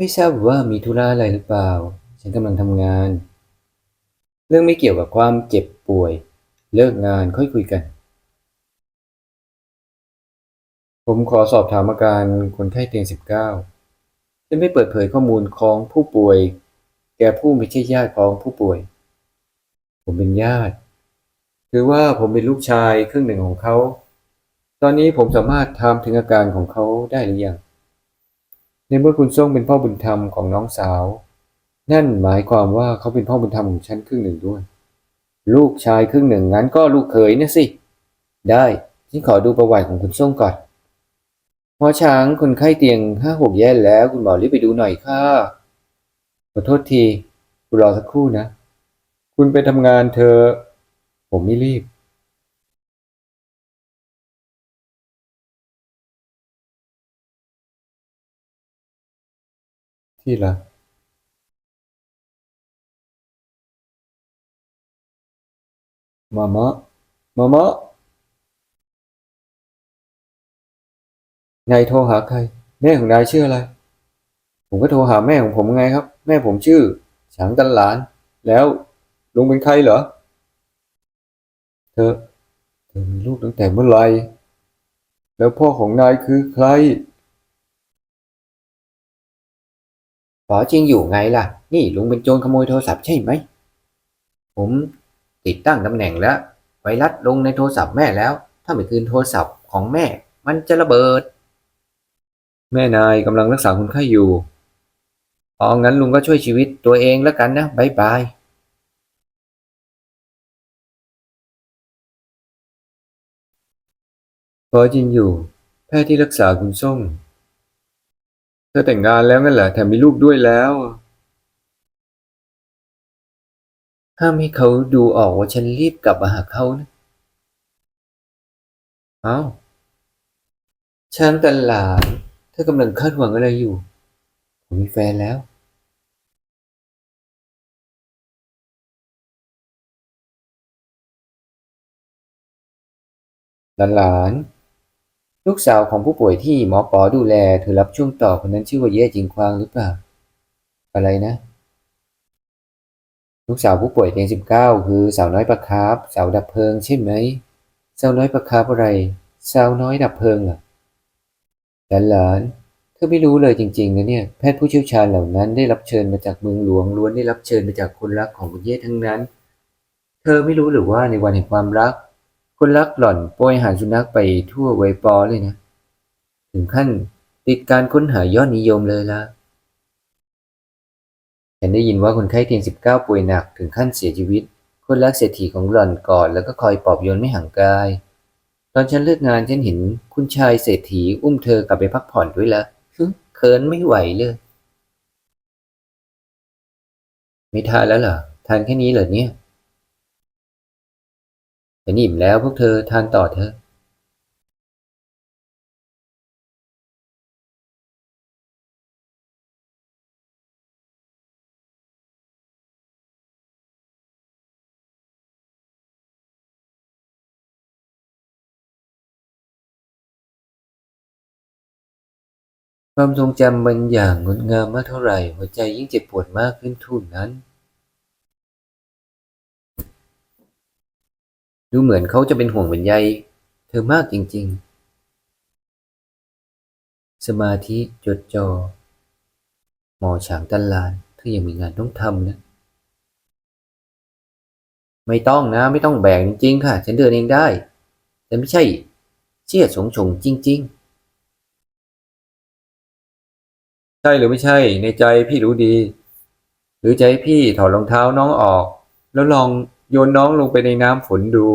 ไม่ทราบว่ามีธุระอะไรหรือเปล่า ฉันกำลังทำงาน เรื่องไม่เกี่ยวกับความเจ็บป่วย เลิกงานค่อยคุยกัน ผมขอสอบถามอาการคนไข้เตียง 19จะไม่เปิดเผยข้อมูลของผู้ป่วย แก่ผู้ไม่ใช่ญาติของผู้ป่วย ผมเป็นญาติถือว่าผมเป็นลูกชายครึ่งหนึ่งของเขา ตอนนี้ผมสามารถถามถึงอาการของเขาได้หรือยัง ในเมื่อคุณส่งเป็นพ่อบุญธรรมของน้องสาว นั่นหมายความว่าเขาเป็นพ่อบุญธรรมของฉันครึ่งหนึ่งด้วย ลูกชายครึ่งหนึ่งงั้นก็ลูกเขยนะสิ ได้ฉันขอดูประวัติของคุณส่งก่อนหมอช้างคนไข้เตียงห้าหกแย่แล้ว คุณหมอรีบไปดูหน่อยค่ะขอโทษที คุณรอสักครู่นะ คุณไปทำงานเธอะผมไม่รีบ ที่ละมามะมามะนายโทรหาใครแม่ของนายชื่ออะไร ผมก็โทรหาแม่ของผมไงครับ แม่ผมชื่อฉางตันหลาน แล้วลุงเป็นใครเหรอ เธอ เธอมีลูกตั้งแต่เมื่อไหร่ แล้วพ่อของนายคือใคร ป๋อจริงอยู่ไงล่ะ นี่ลุงเป็นโจรขโมยโทรศัพท์ใช่ไหม ผมติดตั้งตำแหน่งแล้ว ไวรัสลงในโทรศัพท์แม่แล้ว ถ้าไม่คืนโทรศัพท์ของแม่ มันจะระเบิด แม่นายกำลังรักษาคนไข้อยู่อ๋องั้นลุงก็ช่วยชีวิตตัวเองแล้วกันนะบายบายพอจริงอยู่ แพทย์ที่รักษาคุณส้ม เธอแต่งงานแล้วงั้นเหรอแถมมีลูกด้วยแล้ว ห้ามให้เขาดูออกว่าฉันรีบกลับมาหาเขานะเอ้าฉันแต่หลานเธอกำลังคาดหวังอะไรอยู่ ผมมีแฟนแล้ว หลานๆ ลูกสาวของผู้ป่วยที่หมอปอดูแลเธอรับช่วงต่อคนนั้นชื่อว่าเย่จิงควางหรือเปล่า อะไรนะ ลูกสาวผู้ป่วยเตียงสิบเก้าคือสาวน้อยประคาบสาวดับเพลิงใช่ไหมสาวน้อยประคาบอะไรสาวน้อยดับเพลิงเหรอหลานๆเธอไม่รู้เลยจริงๆนะเนี่ยแพทย์ผู้เชี่ยวชาญเหล่านั้นได้รับเชิญมาจากเมืองหลวงล้วนได้รับเชิญมาจากคนรักของคุณเย่ทั้งนั้น เธอไม่รู้หรือว่าในวันแห่งความรัก คนรักหล่อนโปรยหาสุนัขไปทั่วไวปอเลยนะ ถึงขั้นติดการค้นหายอดนิยมเลยละฉันได้ยินว่าคนไข้เตียงสิบเก้าป่วยหนักถึงขั้นเสียชีวิต คนรักเศรษฐีของหล่อนกอดแล้วก็คอยปลอบโยนไม่ห่างกาย ตอนฉันเลิกงานฉันเห็นคุณชายเศรษฐีอุ้มเธอกลับไปพักผ่อนด้วยละฮึเขินไม่ไหวเลยไม่ทานแล้วเหรอทานแค่นี้เหรอเนี่ย ฉันอิ่มแล้วพวกเธอทานต่อเถอะความทรงจำบางอย่างงดงามมากเท่าไหร่ หัวใจยิ่งเจ็บปวดมากขึ้นทุนนั้น ดูเหมือนเขาจะเป็นห่วงเป็นใยเธอมากจริง ๆ สมาธิจดจ่อหมอฉางตันลานเธอยังมีงานต้องทำนะ ไม่ต้องนะ ไม่ต้องแบกจริง ๆ ค่ะ ฉันเดินเองได้ แต่ไม่ใช่เชี่ยสงชงจริง ๆ ใช่หรือไม่ใช่ในใจพี่รู้ดี หรือให้พี่ถอดรองเท้าน้องออก แล้วลอง โยนน้องลงไปในน้ำฝนดู